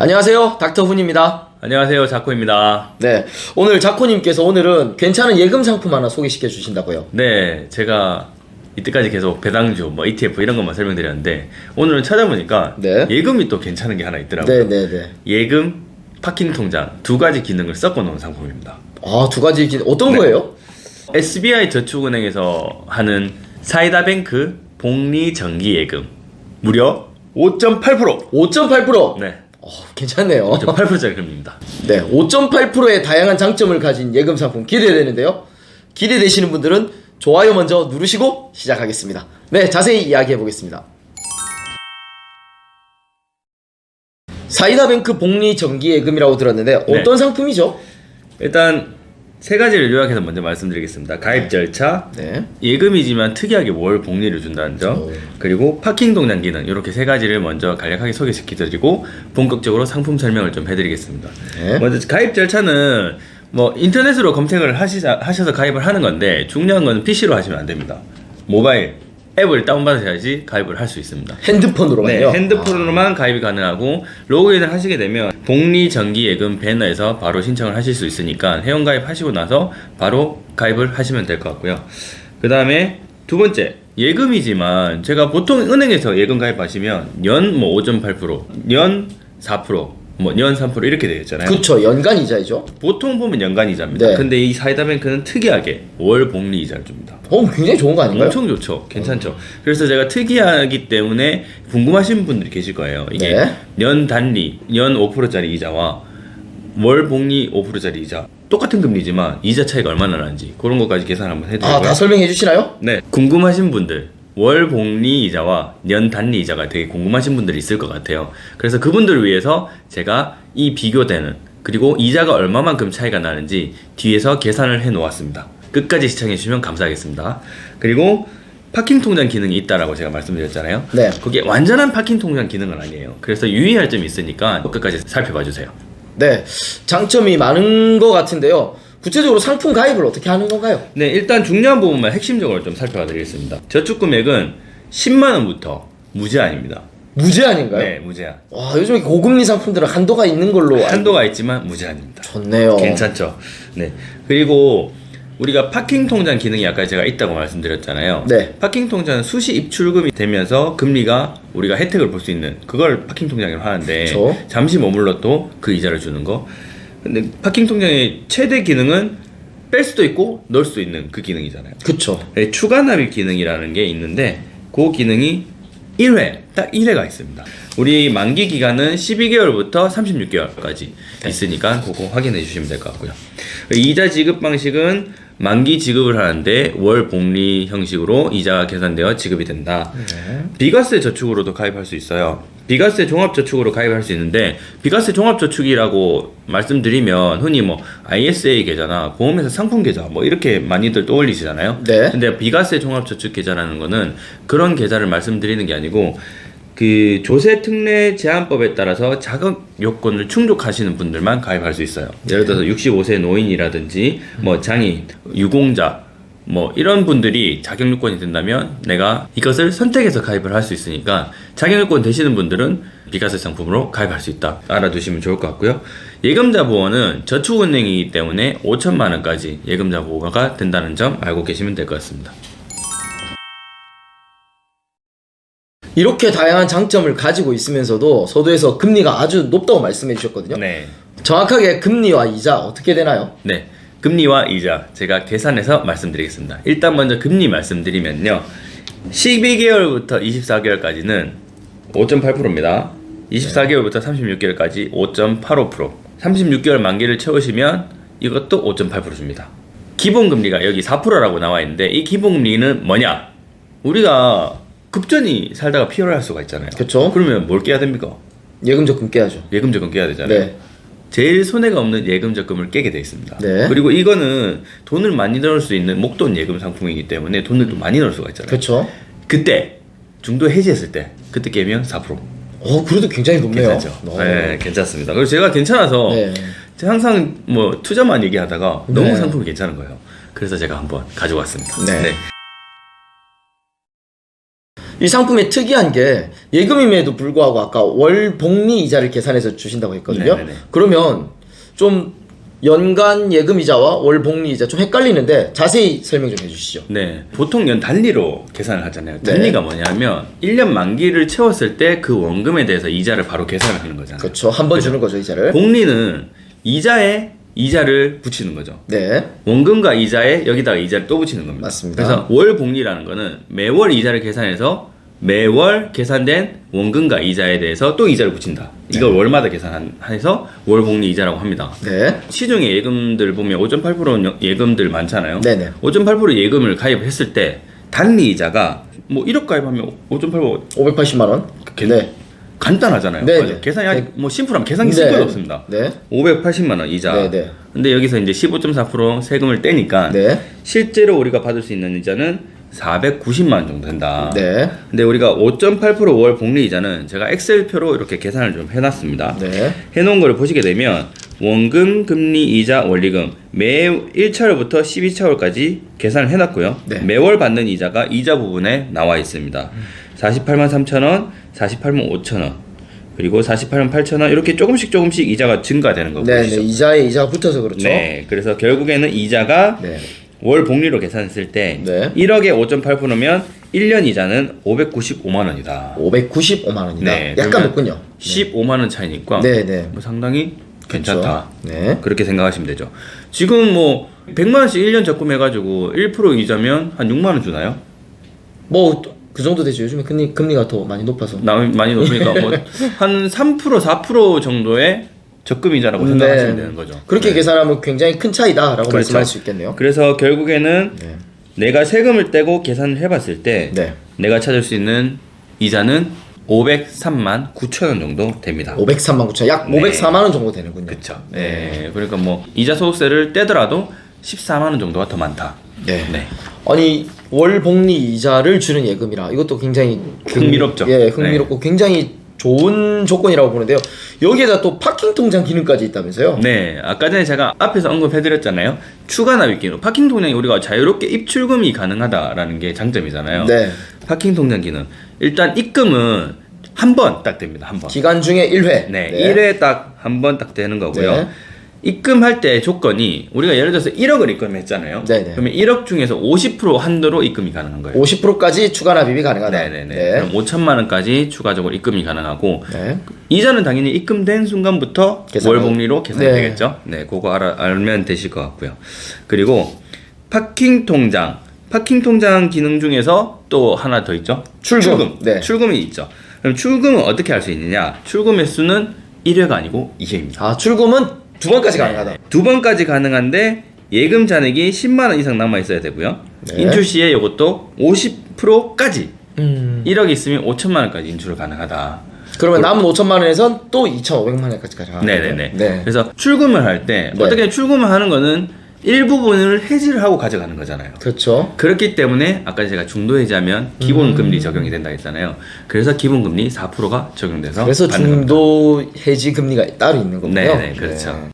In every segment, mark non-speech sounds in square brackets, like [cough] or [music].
안녕하세요. 닥터훈입니다. 안녕하세요 자코입니다 네. 오늘 자코님께서 오늘은 괜찮은 예금 상품 하나 소개시켜 주신다고요. 네 제가 이때까지 계속 배당주 뭐 ETF 이런 것만 설명드렸는데 오늘은 찾아보니까 네. 예금이 또 괜찮은 게 하나 있더라고요 네, 네, 네. 예금 파킹 통장 두 가지 기능을 섞어 놓은 상품입니다 아, 두 가지 기- 어떤 네. 거예요? SBI 저축은행에서 하는 사이다뱅크 복리 정기 예금 무려 5.8% 5.8%. 네 어, 괜찮네요. 5.8%짜리 금리입니다 네, 5.8%의 다양한 장점을 가진 예금 상품 기대되는데요. 기대되시는 분들은 좋아요 먼저 누르시고 시작하겠습니다. 네, 자세히 이야기해 보겠습니다. 사이다뱅크 복리 정기 예금이라고 들었는데 네. 어떤 상품이죠? 일단 세 가지를 요약해서 먼저 말씀드리겠습니다 가입 절차 네. 예금이지만 특이하게 월 복리를 준다는 점 오. 그리고 파킹 동장 기능 이렇게 세 가지를 먼저 간략하게 소개시켜드리고 본격적으로 상품 설명을 좀 해드리겠습니다 네. 먼저 가입 절차는 뭐 인터넷으로 검색을 하시자, 하셔서 가입을 하는 건데 중요한 건 PC로 하시면 안 됩니다 모바일 앱을 다운받으셔야지 가입을 할 수 있습니다 네, 핸드폰으로만요. 핸드폰으로만 가입이 가능하고 로그인을 하시게 되면 복리 정기 예금 배너에서 바로 신청을 하실 수 있으니까 회원 가입하시고 나서 바로 가입을 하시면 될 것 같고요. 그 다음에 두 번째 예금이지만 제가 보통 은행에서 예금 가입하시면 연 뭐 5.8%, 연 4%, 뭐 연3% 이렇게 되어 있잖아요. 그쵸 연간 이자이죠. 보통 보면 연간 이자입니다. 네. 근데 이 사이다뱅크는 특이하게 월 복리 이자를 줍니다. 어 굉장히 좋은 거 아닌가요? 엄청 좋죠. 괜찮죠. 그래서 제가 특이하기 때문에 궁금하신 분들이 계실 거예요. 이게 네. 연 단리, 연 5%짜리 이자와 월 복리 5%짜리 이자 똑같은 금리지만 이자 차이가 얼마나 나는지 그런 것까지 계산 한번 해드리고요. 아 다 설명해 주시나요? 네, 궁금하신 분들 월 복리 이자와 년 단리 이자가 되게 궁금하신 분들이 있을 것 같아요. 그래서 그분들을 위해서 제가 이 비교되는 그리고 이자가 얼마만큼 차이가 나는지 뒤에서 계산을 해 놓았습니다. 끝까지 시청해 주시면 감사하겠습니다. 그리고 파킹 통장 기능이 있다라고 제가 말씀드렸잖아요. 네. 그게 완전한 파킹 통장 기능은 아니에요. 그래서 유의할 점이 있으니까 끝까지 살펴봐 주세요. 네 장점이 많은 것 같은데요. 구체적으로 상품 가입을 어떻게 하는 건가요? 네, 일단 중요한 부분만 핵심적으로 좀 살펴봐 드리겠습니다. 저축 금액은 10만 원부터 무제한입니다. 무제한인가요? 네, 무제한. 와 요즘 고금리 상품들은 한도가 있는 걸로 한도가 있지만 무제한입니다. 좋네요. 괜찮죠? 네. 그리고 우리가 파킹 통장 기능이 아까 제가 있다고 말씀드렸잖아요. 네. 파킹 통장은 수시 입출금이 되면서 금리가 우리가 혜택을 볼 수 있는 그걸 파킹 통장이라고 하는데 그쵸. 잠시 머물러도 그 이자를 주는 거. 근데 파킹 통장의 최대 기능은 뺄 수도 있고 넣을 수 있는 그 기능이잖아요. 그쵸. 네, 추가 납입 기능이라는 게 있는데 그 기능이 1회 딱 1회가 있습니다. 우리 만기 기간은 12개월부터 36개월까지 있으니까 그거 확인해 주시면 될 것 같고요. 이자 지급 방식은 만기 지급을 하는데 월 복리 형식으로 이자가 계산되어 지급이 된다. 비과세 저축으로도 가입할 수 있어요. 비과세 종합저축으로 가입할 수 있는데 비과세 종합저축이라고 말씀드리면 흔히 뭐 ISA 계좌나 보험회사 상품 계좌 뭐 이렇게 많이들 떠올리시잖아요. 네. 근데 비과세 종합저축 계좌라는 거는 그런 계좌를 말씀드리는 게 아니고 그 조세 특례 제한법에 따라서 자격 요건을 충족하시는 분들만 가입할 수 있어요. 예를 들어서 65세 노인이라든지 뭐 장애인, 유공자 뭐 이런 분들이 자격 요건이 된다면 내가 이것을 선택해서 가입을 할 수 있으니까 자격 요건 되시는 분들은 비과세 상품으로 가입할 수 있다. 알아두시면 좋을 것 같고요. 예금자 보호는 저축은행이기 때문에 5천만 원까지 예금자 보호가 된다는 점 알고 계시면 될 것 같습니다. 이렇게 다양한 장점을 가지고 있으면서도 서두에서 금리가 아주 높다고 말씀해 주셨거든요. 네. 정확하게 금리와 이자 어떻게 되나요? 네. 금리와 이자 제가 계산해서 말씀드리겠습니다. 일단 먼저 금리 말씀드리면요. 12개월부터 24개월까지는 5.8%입니다. 24개월부터 36개월까지 5.85%. 36개월 만기를 채우시면 이것도 5.8% 줍니다. 기본 금리가 여기 4%라고 나와 있는데 이 기본 금리는 뭐냐? 우리가 급전이 살다가 피어날 수가 있잖아요. 그쵸. 그러면 뭘 깨야 됩니까? 예금 적금 깨야죠. 예금 적금 깨야 되잖아요. 네. 제일 손해가 없는 예금 적금을 깨게 돼 있습니다. 네. 그리고 이거는 돈을 많이 넣을 수 있는 목돈 예금 상품이기 때문에 돈을 또 많이 넣을 수가 있잖아요. 그렇죠. 그때 중도 해지했을 때 그때 깨면 4%. 어, 그래도 굉장히 높네요. 괜찮죠? 어. 네, 괜찮습니다. 그리고 제가 괜찮아서 네. 항상 뭐 투자만 얘기하다가 너무 네. 상품이 괜찮은 거예요. 그래서 제가 한번 가져왔습니다. 네. 이 상품의 특이한 게 예금임에도 불구하고 아까 월 복리 이자를 계산해서 주신다고 했거든요. 네네네. 그러면 좀 연간 예금 이자와 월 복리 이자 좀 헷갈리는데 자세히 설명 좀 해주시죠. 네. 보통 연 단리로 계산을 하잖아요. 네. 단리가 뭐냐면 1년 만기를 채웠을 때 그 원금에 대해서 이자를 바로 계산을 하는 거잖아요. 그렇죠. 한 번 주는 거죠 이자를. 복리는 이자에 이자를 붙이는 거죠. 네. 원금과 이자에 여기다가 이자를 또 붙이는 겁니다. 맞습니다. 그래서 월 복리라는 거는 매월 이자를 계산해서 매월 계산된 원금과 이자에 대해서 또 이자를 붙인다. 이걸 월마다 계산해서 월 복리 이자라고 합니다. 네. 시중에 예금들 보면 5.8% 예금들 많잖아요. 네네. 5.8% 예금을 가입했을 때 단리 이자가 뭐 1억 가입하면 5.8% 580만 원. 네. 간단하잖아요. 네네. 맞아요. 계산이 아직 네. 뭐 심플하면 계산기 네. 쓸 것도 없습니다. 네. 580만 원 이자. 네 네. 근데 여기서 이제 15.4% 세금을 떼니까 네. 실제로 우리가 받을 수 있는 이자는 490만 원 정도 된다. 네. 근데 우리가 5.8%월 복리 이자는 제가 엑셀표로 이렇게 계산을 좀 해놨습니다. 네. 해놓은 거를 보시게 되면 원금, 금리, 이자, 원리금 매 1차월부터 12차월까지 계산을 해놨고요. 네. 매월 받는 이자가 이자 부분에 나와 있습니다. 48만 3천 원, 48만 5천 원, 그리고 48만 8천 원 이렇게 조금씩 조금씩 이자가 증가되는 거 네. 네. 이자에 이자가 붙어서 그렇죠. 네, 그래서 결국에는 이자가 네. 월 복리로 계산했을 때 네. 1억에 5.8%면 1년 이자는 595만 원이다. 595만 원이다. 네, 약간 높군요. 15만 원 차이니까 네, 네. 뭐 상당히 괜찮다. 네. 그렇게 생각하시면 되죠. 지금 뭐 100만 원씩 1년 적금해 가지고 1% 이자면 한 6만 원 주나요? 뭐 그 정도 되죠. 요즘에 금리 금리가 더 많이 높아서. 나 많이 높으니까 뭐 [laughs] 한 3% 4% 정도의 적금 이자라고 생각하시면 되는 거죠. 네. 그렇게 네. 계산하면 굉장히 큰 차이다라고 그렇죠. 말씀할 수 있겠네요. 그래서 결국에는 네. 내가 세금을 떼고 계산을 해봤을 때 네. 내가 찾을 수 있는 이자는 503만 9천 원 정도 됩니다. 503만 9천 약 네. 504만 원 정도 되는군요. 그렇죠. 네. 그러니까 뭐 이자 소득세를 떼더라도 14만 원 정도가 더 많다. 네. 네. 아니 월 복리 이자를 주는 예금이라 이것도 굉장히 그- 흥미롭죠. 네. 예, 흥미롭고 굉장히 좋은 조건이라고 보는데요. 여기에다 또 파킹 통장 기능까지 있다면서요? 네, 아까 전에 제가 앞에서 언급해드렸잖아요. 추가 납입 기능. 파킹 통장이 우리가 자유롭게 입출금이 가능하다라는 게 장점이잖아요. 네. 파킹 통장 기능. 일단 입금은 한 번 딱 됩니다. 한 번. 기간 중에 1회. 네, 1회 딱 한 번 딱 되는 거고요. 네. 입금할 때 조건이 우리가 예를 들어서 1억을 입금했잖아요. 네네. 그러면 1억 중에서 50% 한도로 입금이 가능한 거예요. 50%까지 추가 납입이 가능하다. 네네네. 네. 그럼 5천만 원까지 추가적으로 입금이 가능하고 네. 이자는 당연히 입금된 순간부터 계산을- 월복리로 계산이 네. 되겠죠. 네, 그거 알아, 알면 되실 것 같고요. 그리고 파킹 통장, 파킹 통장 기능 중에서 또 하나 더 있죠. 출금. 네. 출금이 있죠. 그럼 출금은 어떻게 할 수 있느냐? 출금 횟수는 1회가 아니고 2회입니다. 아 출금은 두 번까지 가능하다. 두 번까지 가능한데 예금 잔액이 10만 원 이상 남아 있어야 되고요. 네. 인출 시에 이것도 50%까지 음. 1억 있으면 5천만 원까지 인출 가능하다. 그러면 남은 5천만 원에선 또 2,500만 원까지 가능하다. 네네네. 네. 그래서 출금을 할 때 네. 어떻게 출금을 하는 거는 일부분을 해지를 하고 가져가는 거잖아요. 그렇죠. 그렇기 때문에 아까 제가 중도 해지하면 기본 금리 적용이 된다 했잖아요. 그래서 기본 금리 4%가 적용돼서 그래서 받는 겁니다. 중도 해지 금리가 따로 있는 거군요. 네네, 그렇죠. 네.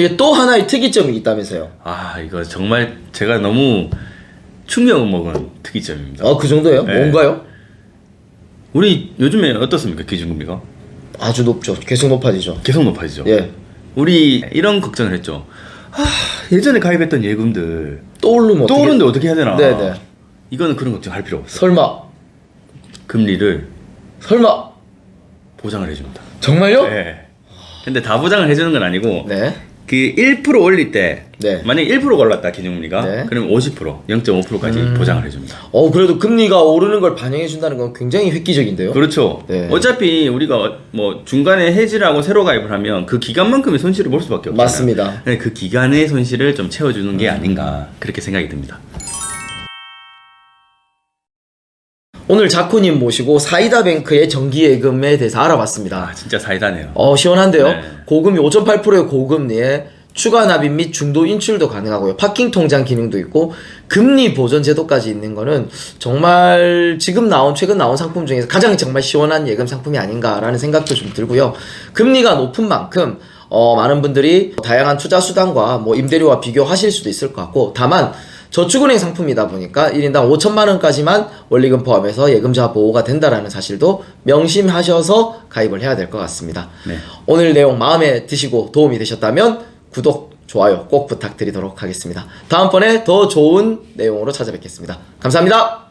이게 또 하나의 특이점이 있다면서요. 아 이거 정말 제가 너무 충격을 먹은 특이점입니다. 아, 그 정도예요? 네. 뭔가요? 우리 요즘에 어떻습니까 기준금리가? 아주 높죠. 계속 높아지죠. 계속 높아지죠. 예. 우리 이런 걱정을 했죠. 아, 예전에 가입했던 예금들 또 오르면 또 어떻게- 오르는데 어떻게 해야 되나? 네네. 이거는 그런 걱정할 필요 없어. 설마, 금리를 설마, 보장을 해줍니다. 정말요? 네. 근데 다 보장을 해주는 건 아니고 네. 그 1% 올릴 때 네. 만약 1% 올랐다 기준금리가 네. 그럼 50% 0.5%까지 음. 보장을 해줍니다. 어, 그래도 금리가 오르는 걸 반영해 준다는 건 굉장히 획기적인데요. 그렇죠. 네. 어차피 우리가 뭐 중간에 해지를 하고 새로 가입을 하면 그 기간만큼의 손실을 볼 수밖에 없잖아요. 맞습니다. 네, 그 기간의 손실을 좀 채워주는 게 아닌가 그렇게 생각이 듭니다. 오늘 자쿠님 모시고 사이다 뱅크의 정기 예금에 대해서 알아봤습니다. 아 진짜 사이다네요. 어, 시원한데요. 네. 고금리 5.8%의 고금리에 추가 납입 및 중도 인출도 가능하고요. 파킹 통장 기능도 있고 금리 보전 제도까지 있는 거는 정말 지금 나온 최근 나온 상품 중에서 가장 정말 시원한 예금 상품이 아닌가라는 생각도 좀 들고요. 금리가 높은 만큼 어, 많은 분들이 다양한 투자 수단과 뭐 임대료와 비교하실 수도 있을 것 같고 다만 저축은행 상품이다 보니까 1인당 5천만 원까지만 원리금 포함해서 예금자 보호가 된다라는 사실도 명심하셔서 가입을 해야 될 것 같습니다. 네. 오늘 내용 마음에 드시고 도움이 되셨다면 구독, 좋아요 꼭 부탁드리도록 하겠습니다. 다음번에 더 좋은 내용으로 찾아뵙겠습니다. 감사합니다.